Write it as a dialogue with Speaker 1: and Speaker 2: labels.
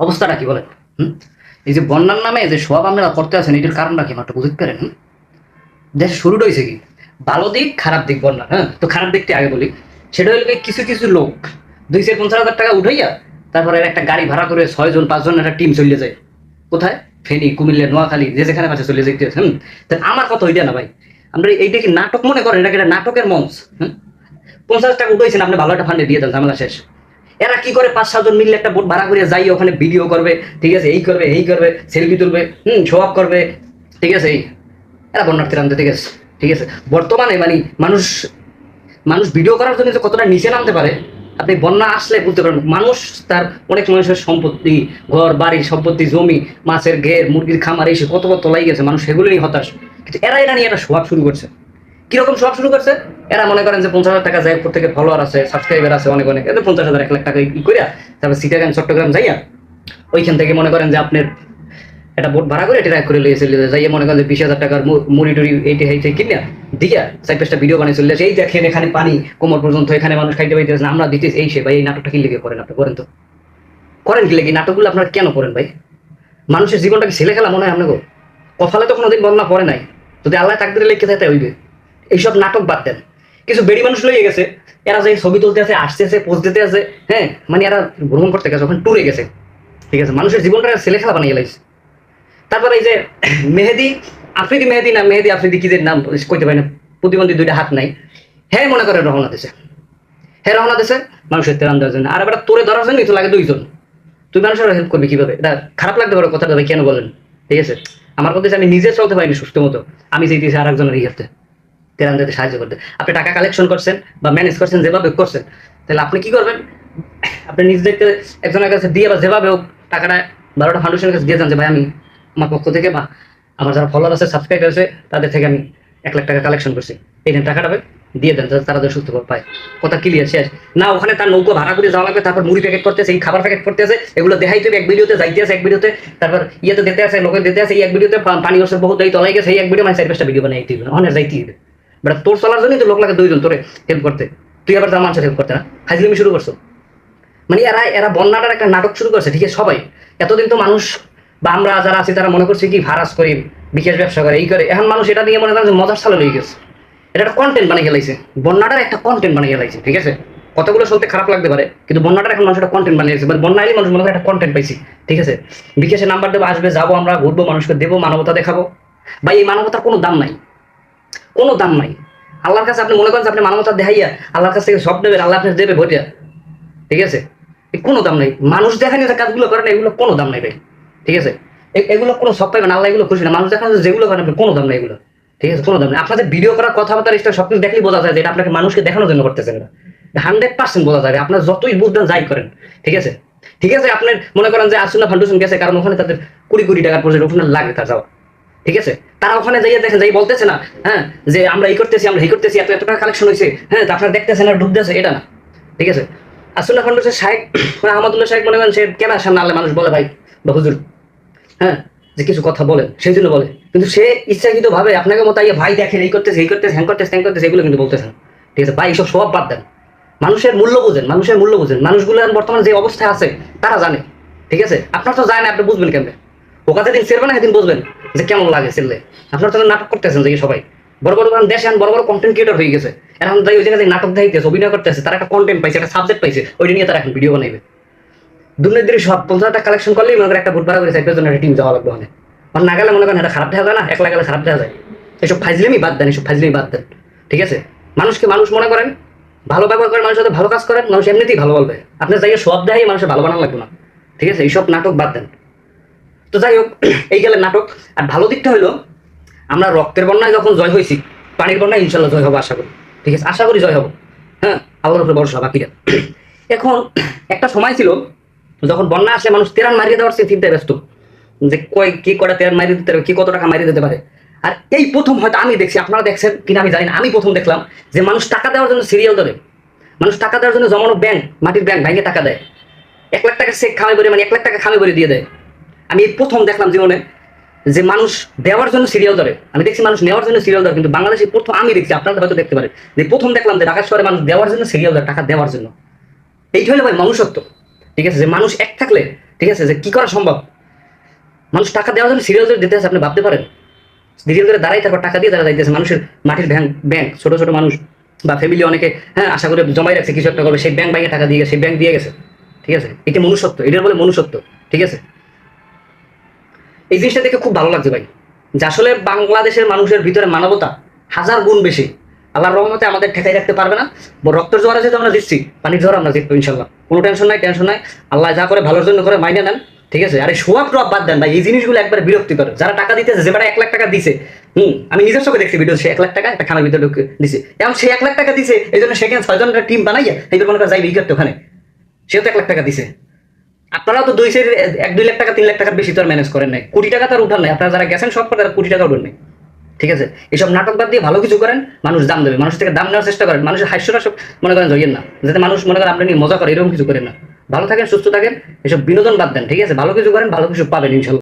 Speaker 1: অবস্থাটা কি বলেন? হুম? এই যে বন্যার নামে যে সব আপনারা করতে আছেন, এটার কারণটা কি? একটু বুঝতে পারেন, হুম? দেশে শুরুটা হয়েছে কি? ভালো দিক, খারাপ দিক বন্যার হ্যাঁ? তো খারাপ দিকটা আগে বলি। সেটা হলো কিছু কিছু লোক দুই চার পঞ্চাশ হাজার টাকা উঠাইয়া তারপরে একটা গাড়ি ভাড়া করে ছয়জন পাঁচজন একটা টিম চলে যায়। কোথায়? ফেনী, কুমিল্লা, নোয়াখালী, যে যেখানে পাশে চলে যেতে হ্যাঁ তা আমার কথা ওইটা না ভাই। আমরা এইটা কি নাটক মনে করেন, এটা নাটকের মঞ্চ হ্যাঁ পঞ্চাশ টাকা উঠাইছেন, আপনি ভালো একটা ফান্ডে দিয়ে দেন, ঝামেলা শেষ। এরা কি করে পাঁচ সাতজন মিললে একটা বোট ভাড়া করে যাই, ওখানে ভিডিও করবে, ঠিক আছে, এই করবে এই করবে সেলফি তুলবে, হুম শো আপ করবে, ঠিক আছে, এই। এরা বন্যার্থীর আনতে ঠিক আছে ঠিক আছে। বর্তমানে মানে মানুষ মানুষ ভিডিও করার জন্য কতটা নিচে নামতে পারে, আপনি বন্যা আসলে বুঝতে পারবেন মানুষ তার অনেক মানুষের সম্পত্তি, ঘর, বাড়ি, সম্পত্তি, জমি, মাছের ঘের, মুরগির খামার এসে কত কত লাই গেছে, মানুষ সেগুলো নিয়ে হতাশ। কিন্তু এরা এটা নিয়ে একটা সোয়াব শুরু করছে। কীরকম সব শুরু করছে? এরা মনে করেন যে পঞ্চাশ হাজার টাকা যায় প্রত্যেকের ফলোয়ার আছে সাবস্ক্রাইবার আছে অনেক অনেক। এদের পঞ্চাশ হাজার, এক লাখ টাকা ই করিয়া তারপর সিটাগান চট্টগ্রাম যাইয়া ওইখান থেকে মনে করেন যে আপনার একটা বোট ভাড়া করে ট্রাক করে লিয়ে চলে যায়। যাইয়া মনে করেন যে বিশ হাজার টাকার মু- মুড়ি টুড়ি এইটি হেইটে কিনা দিয়া চার পাঁচটা ভিডিও বানিয়ে চলে আসে। এই দেখেন এখানে পানি কোমর পর্যন্ত, এখানে মানুষ খাইতে পাইতে না। আমরা দিতেছি এই সে ভাই, এই নাটকটা কি লেগে করেন আপনি? করেন তো। করেন কি লেগে? নাটকগুলো আপনারা কেন করেন ভাই? মানুষের জীবনটাকে ছেলে খেলা মনে হয় আপনাকে? কপালে তো কোনোদিন বন্যা পড়ে নাই। যদি আল্লাহ তাকদিরে লিখে থাকে হইবে। এইসব নাটক বাদ দেন। কিছু বেড়ি মানুষ লইয়ে গেছে, এরা যে ছবি তুলতে আছে আসতে আছে পোস্ট দিতে আছে হ্যাঁ? মানে এরা ভ্রমণ করতে গেছে, ওখানে ট্যুরে গেছে। ঠিক আছে, মানুষের জীবনটা ছেলে খেলা বানিয়ে লাইছে। তারপরে এই যে মেহেদি, আফ্রিদি মেহেদি না, মেহেদি আফ্রিদি কি যে নাম কইতে পারি না, প্রতিবন্ধী দুইটা হাত নাই। হ্যাঁ মনে করে রহনা দিছে। হ্যাঁ রহনা দিছে, মানুষের তেরান দেওয়ার জন্য আর এবার তোরে ধরার জন্যই তো লাগে দুইজন। তুই মানুষের হেল্প করবি কীভাবে? এটা খারাপ লাগতে পারে কথাটা কেন বলেন? ঠিক আছে? আমার কথা আমি নিজে চলতে পারিনি সুস্থ মতো। আমি চাইতেছি আর একজনের ইয়েতে তেরান দিতে সাহায্য করতে। আপনি টাকা কালেকশন করছেন বা ম্যানেজ করছেন, যেভাবে করছেন, তাহলে আপনি কি করবেন? আপনি নিজ দেখতে একজনের কাছে দিয়ে বা যেভাবে হোক টাকাটা বারোটা ফাউন্ডেশনের কাছে দিয়ে যান যে, ভাই, আমি আমার পক্ষ থেকে বা আমার যারা ফলোয়ার আছে সাবস্ক্রাইব আছে, তাদের থেকে আমি এক লাখ টাকা কালেকশন করছি। এই টাকাটা দিয়ে দেন, যাতে তারা যেন সুস্থ পায়। কথা ক্লিয়ার শেষ। না, ওখানে তার নৌকো ভাড়া করে যাওয়া লাগবে, তারপর মুড়ি প্যাকেট করতেছে এই খাবার প্যাকেট করতেছে এগুলো দেখাইতে হবে এক ভিডিওতে, যাইতে আছে এক ভিডিওতে, তারপর ইয়েতে দিতে আছে, লোকে দিতে আছে, এই এক ভিডিওতে পানি বহুত এই তলাই গেছে, এই এক ভিডিও মানে চার পাঁচটা ভিডিও বানাই দিবে অনেক যাইতে হবে। বাট, তোর চলার জন্যই তো লোক লাগে দুইজন, তোরে হেল্প করতে। তুই আবার তার মানুষের হেল্প করতে না? হাজলিমি শুরু করছ। মানে এরা এরা বন্যাটার একটা নাটক শুরু করছে, ঠিক আছে, সবাই। এতদিন তো মানুষ বা আমরা যারা আছি, তারা মনে করছি কি ভারাস করি বিকাশ ব্যবসা করে, এই করে। এখন মানুষ এটা নিয়ে মনে করেন মজার সালে লয়ে গেছে। এটা একটা কন্টেন্ট বানিয়ে গেলাইছে। বন্যাটার একটা কন্টেন্ট বানিয়ে গেলাইছে, ঠিক আছে? কতগুলো শুনতে খারাপ লাগতে পারে, কিন্তু বন্যাটার এখন মানুষ একটা কন্টেন্ট গেছে। মানে বন্যা এলে মানুষ মনে একটা কন্টেন্ট পাইছি, ঠিক আছে? বিকাশে নাম্বার দেবো, আসবে, যাব আমরা, ঘুরবো, মানুষকে দেবো, মানবতা দেখাবো। ভাই, এই মানবতার কোনো দাম নাই। কোনো দাম নাই। আল্লাহর কাছে আপনি মনে করেন যে আপনি মানবতা দেখাইয়া আল্লাহর কাছ থেকে সব দেবেন আল্লাহ আপনার দেবে ভরিয়া ঠিক আছে? কোনো দাম নাই। মানুষ দেখানি যে কাজগুলো করেন এগুলো কোনো দাম নাই ভাই। ঠিক আছে? এগুলো কোনো সব পাইবেন আল্লাহ এগুলো খুশি না। মানুষ দেখানো যেগুলো করেন আপনি কোনো দাম নাই এগুলো। ঠিক আছে? কোনো দাম নেই। আপনাদের ভিডিও করার কথাবার্তা স্টাইল সব কিছু দেখলেই বোঝা যায় যে এটা আপনাকে মানুষকে দেখানোর জন্য করতেছেন না হান্ড্রেড পার্সেন্ট বোঝা যাবে। আপনার যতই বুঝবেন, যাই করেন। ঠিক আছে? ঠিক আছে, আপনার মনে করেন যে আসুনা ফাউন্ডেশন গেছে, কারণ ওখানে তাদের কুড়ি কোটি টাকার প্রজেক্ট ওখানে লাগে তার যাওয়া ঠিক আছে? তারা ওখানে যাইয়ে দেখেন, যাই বলতেছে না হ্যাঁ যে আমরা এই করতেছি, আমরা এই করতেছি, এত এত টাকা কালেকশন হয়েছে হ্যাঁ আপনারা দেখতেছেন আর ডুবতেছে এটা না। ঠিক আছে? আসুনা ফাউন্ডেশন শাহেক মানে আহমদুল্লাহ শাহেক মনে করেন সে কেনার সামনে আনলে মানুষ বলে, ভাই, বা হুজুর হ্যাঁ যে কিছু কথা বলেন, সেই জন্য বলে। কিন্তু সে ইচ্ছাকৃত ভাবে আপনাকে মতো ইয়ে ভাই, দেখেন, এই করতেছে এই করতেছে, হ্যাং করতেছে হ্যাং করতেছে, এগুলো কিন্তু বলতেছেন ঠিক আছে? ভাই এইসব সব বাদ দেন। মানুষের মূল্য বুঝেন, মানুষের মূল্য বুঝেন। মানুষগুলো এখন বর্তমানে যে অবস্থায় আছে, তারা জানে। ঠিক আছে? আপনার তো যায় না আপনি বুঝবেন কেমনে? ওকা যেদিন সেরবে না সেদিন বুঝবেন যে কেমন লাগে সেরলে আপনার তো নাটক করতেছেন যে সবাই? বড় বড় এখন দেশে বড় বড় কন্টেন্ট ক্রিয়েটর হয়ে গেছে। এখন যাই ওই জায়গায় নাটক দেখাইতেছে, অভিনয় করতেছে, তারা একটা কন্টেন্ট পাইছে, একটা সাবজেক্ট পাইছে ওইটা নিয়ে তারা এখন ভিডিও বানাইবে। দুর্নীতির সব পঞ্চাশ টাকা কালেকশন করলেই মনে করেন একটা ভোট ভাড়া করে একটা টিম যাওয়া লাগবে ওখানে। আর না গেলে মনে করেন এটা খারাপ দেখা যায় না, একলা গেলে খারাপ দেখা যায়। এসব ফাইজলিমি বাদ দেন, এসব ফাইজলিমি বাদ দেন, ঠিক আছে? মানুষকে মানুষ মনে করেন, ভালো ব্যবহার করেন মানুষের সাথে ভালো কাজ করেন, মানুষ এমনিতেই ভালো বলবে। আপনার জায়গায় সব দেখাই মানুষের ভালো বানানো লাগবে না, ঠিক আছে? এইসব নাটক বাদ দেন। তো যাই হোক, এই গেলে নাটক। আর ভালো দিকটা হলো, আমরা রক্তের বন্যায় যখন জয় হয়েছি, পানির বন্যায় ইনশাল্লাহ জয় হব আশা করি। ঠিক আছে, আশা করি জয় হব। হ্যাঁ আল্লাহর উপরে ভরসা, বাকিরা। এখন একটা সময় ছিল, যখন বন্যা আসে, মানুষ তেরান মারিয়ে দেওয়ার সে চিন্তায় ব্যস্ত। যে কয়, কি কটা তেরান মারিয়ে দিতে পারবে কি কত টাকা মারিয়ে দিতে পারে। আর এই প্রথম হয়তো আমি দেখছি, আপনারা দেখছেন কিনা আমি জানি না, আমি প্রথম দেখলাম যে মানুষ টাকা দেওয়ার জন্য সিরিয়াল ধরে। মানুষ টাকা দেওয়ার জন্য জমানো ব্যাংক মাটির ব্যাংক ভেঙে টাকা দেয়। এক লাখ টাকা চেক খামে করে মানে এক লাখ টাকা খামে করে দিয়ে দেয়। আমি প্রথম দেখলাম জীবনে যে মানুষ দেওয়ার জন্য সিরিয়াল ধরে। আমি দেখছি মানুষ নেওয়ার জন্য সিরিয়াল ধরে, কিন্তু বাংলাদেশে প্রথম আমি দেখছি, আপনারা হয়তো দেখতে পারেন। যে প্রথম দেখলাম যে ঢাকা শহরে মানুষ দেওয়ার জন্য সিরিয়াল ধরে, টাকা দেওয়ার জন্য। এইটা হলো ভাই মনুষ্যত্ব। ঠিক আছে? যে মানুষ এক থাকলে, ঠিক আছে? যে কি করা সম্ভব? মানুষ টাকা দেওয়ার জন্য সিরিয়াল ধরে দিতে আছে, আপনি ভাবতে পারেন? সিরিয়াল ধরে দাঁড়াই তারপর টাকা দিয়ে তারা যাইতেছে। মানুষের মাটির ব্যাংক ব্যাংক ছোট ছোট মানুষ বা ফ্যামিলি অনেকে হ্যাঁ আশা করে জমাই রাখছে, কিছু একটা করবে, সেই ব্যাংক ব্যাংকে টাকা দিয়ে গেছে, সেই ব্যাংক দিয়ে গেছে। ঠিক আছে? এটা মনুষ্যত্ব, এটার বলে মনুষ্যত্ব। ঠিক আছে? এই জিনিসটা দেখে খুব ভালো লাগছে ভাই। যে আসলে বাংলাদেশের মানুষের ভিতরে মানবতা হাজার গুণ বেশি। আল্লাহর রহমতে আমাদের ঠেকাই রাখতে পারবে না। রক্তের জোয়ারে যেহেতু আমরা দিচ্ছি, পানির জোয়ার আমরা জিতবো ইনশাল্লাহ। কোনো টেনশন নাই টেনশন নাই। আল্লাহ যা করে ভালোর জন্য করে মাইনে নেন, ঠিক আছে? আরে সোয়াব টোয়াব বাদ দেন ভাই, এই জিনিসগুলো একবার বিরক্তি করে যারা টাকা দিতেছে, যে এক লাখ টাকা দিছে, হুম, আমি নিজের চোখে দেখছি ভিডিও সে এক লাখ টাকা একটা খানার ভিতরে ঢুকে দিছে। এখন সে এক লাখ টাকা দিছে এই জন্য সেখানে ছয়জনের টিম বানাইয়া এই মনে করে যাইবে করতে ওখানে। সেও তো এক লাখ টাকা দিছে। আপনারাও তো দুই সের এক দুই লাখ টাকা, তিন লাখ টাকার বেশি তো আর ম্যানেজ করেন নাই। কোটি টাকা তার উঠান নাই। আপনারা যারা গেছেন, সব তারা কোটি টাকা উঠান নাই। ঠিক আছে? এইসব নাটক বাদ দিয়ে ভালো কিছু করেন, মানুষ দাম দেবে। মানুষ থেকে দাম নেওয়ার চেষ্টা করেন। মানুষের হাস্যটা সব মনে করেন জয়েন না। যাতে মানুষ মনে করেন আপনি নিয়ে মজা করে, এরকম কিছু করেন না। ভালো থাকেন, সুস্থ থাকেন, এসব বিনোদন বাদ দেন, ঠিক আছে? ভালো কিছু করেন, ভালো কিছু পাবেন, ইনশাল্লাহ।